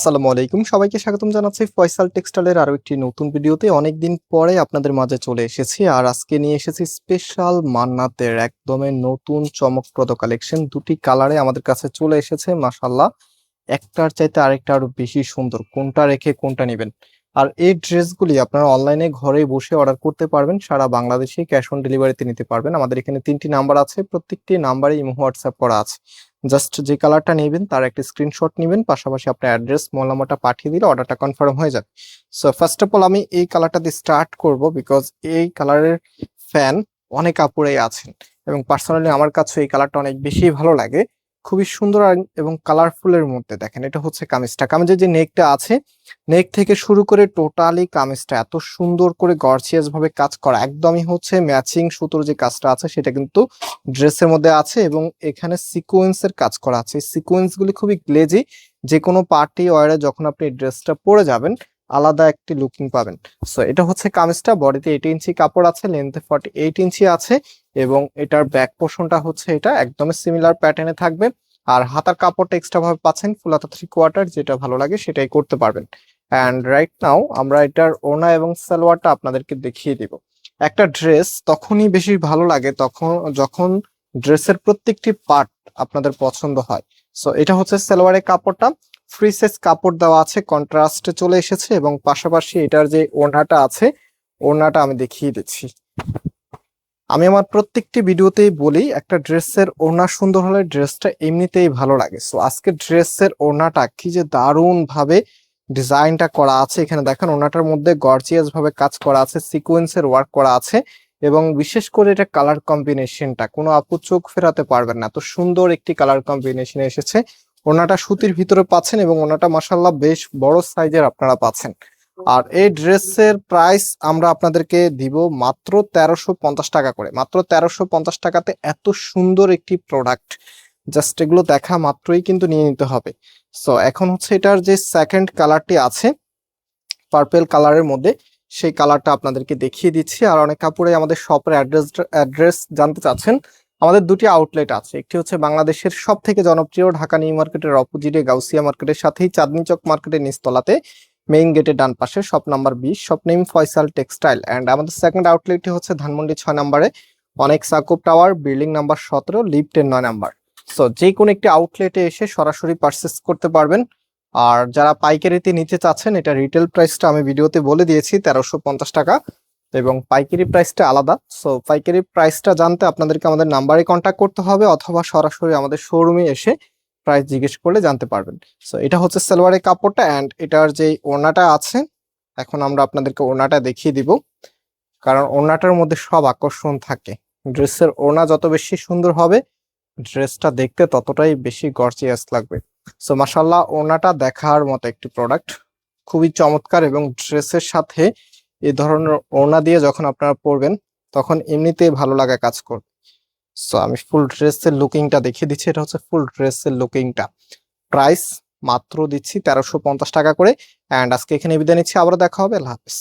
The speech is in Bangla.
আসসালামু আলাইকুম। সবাইকে স্বাগতম জানাচ্ছি ফয়সাল টেক্সটাইলের আরও একটি নতুন ভিডিওতে। অনেকদিন পরে আপনাদের মাঝে চলে এসেছি আর আজকে নিয়ে এসেছি স্পেশাল মান্নাতের একদমই নতুন চমকপ্রদ কালেকশন। দুটি কালারে আমাদের কাছে চলে এসেছে মাসাল্লাহ একটার চাইতে আরেকটা আরও বেশি সুন্দর। কোনটা রেখে কোনটা নেবেন? আর এই ড্রেসগুলি আপনারা অনলাইনে ঘরে বসে অর্ডার করতে পারবেন। সারা বাংলাদেশে ক্যাশ অন ডেলিভারিতে নিতে পারবেন। আমাদের এখানে তিনটি নাম্বার আছে, প্রত্যেকটি নাম্বারে ইমো, হোয়াটসঅ্যাপ করা আছে। জাস্ট যে কালারটা নেবেন, তার একটা স্ক্রিনশট নেবেন, পাশাপাশি আপনার অ্যাড্রেস মোবাইল নাম্বারটা পাঠিয়ে দিলে অর্ডারটা কনফার্ম হয়ে যাবে। সো ফার্স্ট অফ অল আমি এই কালারটা দিয়ে স্টার্ট করব বিকজ এই কালারের ফ্যান অনেক আপুরেই আছেন এবং পার্সোনালি আমার কাছে এই কালারটা অনেক বেশি ভালো লাগে। খুবই সুন্দর এবং কালারফুলের মধ্যে। দেখেন, এটা হচ্ছে কামিজটা। কামিজের যে নেকটা আছে, নেক থেকে শুরু করে টোটালি কামিজটা, এত সুন্দর করে গর্জিয়াস ভাবে কাজ করা, একদমই হচ্ছে ম্যাচিং সুতোর যে কাজটা আছে, সেটা কিন্তু ড্রেসের মধ্যে আছে এবং এখানে সিকোয়েন্সের কাজ করা আছে। সিকোয়েন্স গুলি খুবই গ্লেজি যে কোনো পার্টি ওয়ারে যখন আপনি ড্রেসটা পরে যাবেন আলাদা একটি লুকিং পাবেন। সো এটা হচ্ছে কামিজটা বডিতে এইট ইঞ্চি কাপড় আছে লেন্থে ফর্টি এইট ইঞ্চি আছে, এবং এটার ব্যাক পোর্শনটা হচ্ছে এটা, একদমই সিমিলার প্যাটার্নে থাকবে আর হাতার কাপড়টা এক্সট্রা ভাবে পাচ্ছেন ফুল হাতা থ্রি কোয়ার্টার যেটা ভালো লাগে সেটাই করতে পারবেন। অ্যান্ড রাইট নাও আমরা এটার ওনা এবং সালোয়ারটা আপনাদেরকে দেখিয়ে দিব। একটা ড্রেস তখনই বেশি ভালো লাগে তখন, যখন ড্রেসের প্রত্যেকটি পার্ট আপনাদের পছন্দ হয়। সো এটা হচ্ছে সালোয়ারের কাপড়টা। ফ্রি কাপড় দেওয়া আছে কন্ট্রাস্টে চলে এসেছে এবং পাশাপাশি এটার যে ওড়নাটা আছে, ওড়নাটা আমি দেখিয়ে দিচ্ছি। আমি আমার প্রত্যেকটি ভিডিওতেই বলি, একটা ড্রেসের ওড়না সুন্দর হলে ড্রেসটা এমনিতেই ভালো লাগে। সো আজকে ড্রেসের ওড়নাটা কি যে দারুণ ভাবে ডিজাইনটা করা আছে। এখানে দেখেন ওড়নাটার মধ্যে গর্জিয়াস ভাবে কাজ করা আছে, সিকোয়েন্সের ওয়ার্ক করা আছে এবং বিশেষ করে এটা কালার কম্বিনেশনটা, কোনো আপু চোখ ফেরাতে পারবেন না। তো সুন্দর একটি কালার কম্বিনেশন এসেছে। ওনাটা সুতির ভিতরে পাচ্ছেন এবং ওনাটা মাসাল্লাহ বেশ বড় সাইজের আপনারা পাচ্ছেন। আর এই ড্রেসের প্রাইস আমরা আপনাদেরকে দিব মাত্র তেরোশো পঞ্চাশ টাকা করে। মাত্র তেরোশো পঞ্চাশ টাকাতে এত সুন্দর একটি প্রোডাক্ট জাস্ট এগুলো দেখা মাত্রই কিন্তু নিয়ে নিতে হবে। সো এখন হচ্ছে এটার যে সেকেন্ড কালারটি আছে পার্পেল কালারের মধ্যে, সেই কালারটা আপনাদেরকে দেখিয়ে দিচ্ছি। আর অনেক কাপড়ে আমাদের শপের অ্যাড্রেস অ্যাড্রেস জানতে চাচ্ছেন আমাদের দুটি আউটলেট আছে। একটি হচ্ছে বাংলাদেশের সব থেকে জনপ্রিয় ঢাকা নিউ মার্কেটের অপোজিটে গাউসিয়া মার্কেটের সাথেই চাঁদনি চক মার্কেটের নিচতলাতে মেইন গেটের ডান পাশে শপ নাম্বার বিশ shop name Faisal textile and আমাদের সেকেন্ড আউটলেটটি হচ্ছে ধানমন্ডি ছয় নাম্বারে অনেক সাকুব টাওয়ার বিল্ডিং নাম্বার সতেরো লিফটের নয় নাম্বার। সো যে কোনো একটি আউটলেটে এসে সরাসরি পারচেস করতে পারবেন। আর যারা পাইকারিতে নিতে চাচ্ছেন, এটা রিটেল প্রাইসটা আমি ভিডিওতে বলে দিয়েছি, তেরোশো পঞ্চাশ টাকা। এবং পাইকারি প্রাইসটা আলাদা। সো পাইকারি প্রাইসটা জানতে আপনাদেরকে আমাদের নাম্বারে কন্ট্যাক্ট করতে হবে অথবা সরাসরি আমাদের শোরুমে এসে প্রাইস জিজ্ঞেস করলে জানতে পারবেন। সো এটা হচ্ছে সালোয়ারের কাপড়টা অ্যান্ড এটার যে ওড়নাটা আছে, এখন আমরা আপনাদেরকে ওড়নাটা দেখিয়ে দিব। কারণ ওড়নাটার মধ্যে সব আকর্ষণ থাকে। ড্রেসের ওড়না যত বেশি সুন্দর হবে, ড্রেসটা দেখতে ততটাই বেশি গর্জিয়াস লাগবে। সো মাসাল্লাহ ওড়নাটা দেখার মতো একটি প্রোডাক্ট খুবই চমৎকার এবং ড্রেসের সাথে এই ধরনের ওড়না দিয়ে যখন আপনারা পরবেন, তখন এমনিতেই ভালো লাগা কাজ করবে সো আমি ফুল ড্রেসের লুকিংটা দেখিয়ে দিচ্ছি। এটা হচ্ছে ফুল ড্রেসের লুকিংটা প্রাইস মাত্র দিচ্ছি তেরোশো টাকা করে। অ্যান্ড আজকে এখানে বিদায় নিচ্ছি। আবারও দেখা হবে। আল্লাহ হাফিজ।